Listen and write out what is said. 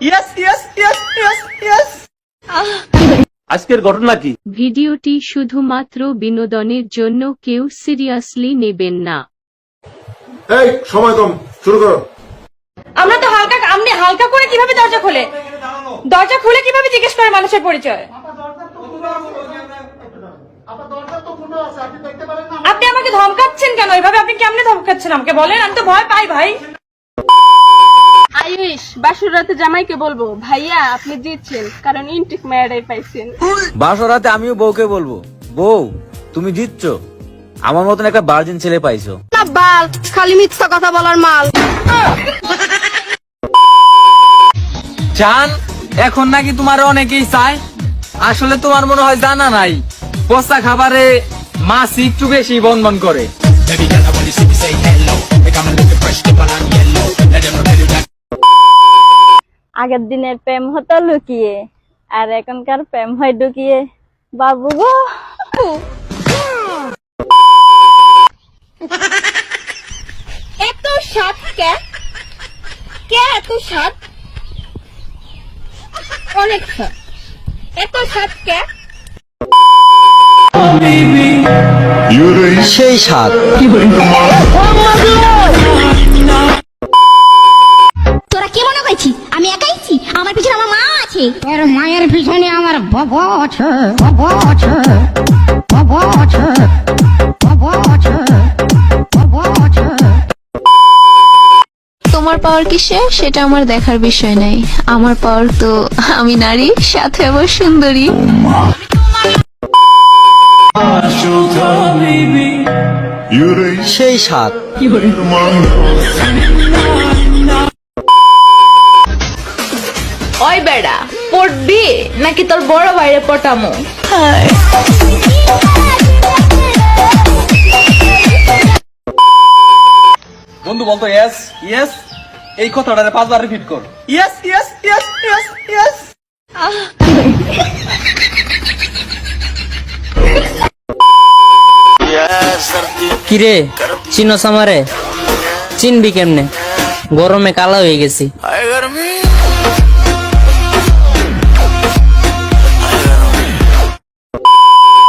Yes yes yes yes yes আজকের ঘটনা কি? ভিডিওটি শুধুমাত্র বিনোদনের জন্য কেউ সিরিয়াসলি নেবেন না। এই সময় কম শুরু করো। আমরা তো হালকা আপনি হালকা করে কীভাবে দরজা খোলে? দরজা খুলে কীভাবে জিজ্ঞেস করে মানুষের পরিচয়? আপনি আমাকে ধমকাচ্ছেন কেন? এভাবে আপনি কেমনে ধমকাচ্ছেন আমাকে? বলেন আমি তো ভয় পাই ভাই। বাসুর রাতে জামাইকে বলব ভাইয়া আপনি জিতছেন কারণ ইনটিক মেয়ারাই পাইছেন। বাসরাতে আমিও বউকে বলব বউ তুমি জিতছ। আমার মতন একটা বার্জিন ছেলে পাইছো। না বাল খালি মিথ্যা কথা বলার মাল। জান এখন নাকি তোমার অনেকেই চায়। আসলে তোমার মনে হয় জানা নাই পচা খাবারে মাছ একটু বেশি বনবন করে। আগের দিনের প্রেম হতো লুকিয়ে আর এখনকার প্রেম হয় ঢুকিয়ে। বাবু গো। এত স্বাদ কে? কে এত স্বাদ অনেক এত স্বাদ কে? সেই আছে। তোর মায়ের পিছনে আমার বাবা আছে বাবা আছে বাবা আছে বাবা আছে বাবা আছে তোমার পাওয়ার কিসে? সেটা আমার দেখার বিষয় নাই। আমার পাওয়ার তো আমি নারী সাথে আবার সুন্দরী। সেই স্বাদ। পড়বি নাকি তোর বড় বাইরে পটামো? বন্ধু বলতো ইয়েস ইয়েস এই কথাটা পাঁচবার রিপিট কর। Yes yes yes yes yes কিরে চিনো সামারে চিনবি কেমনে? গরমে কালা হয়ে গেছি।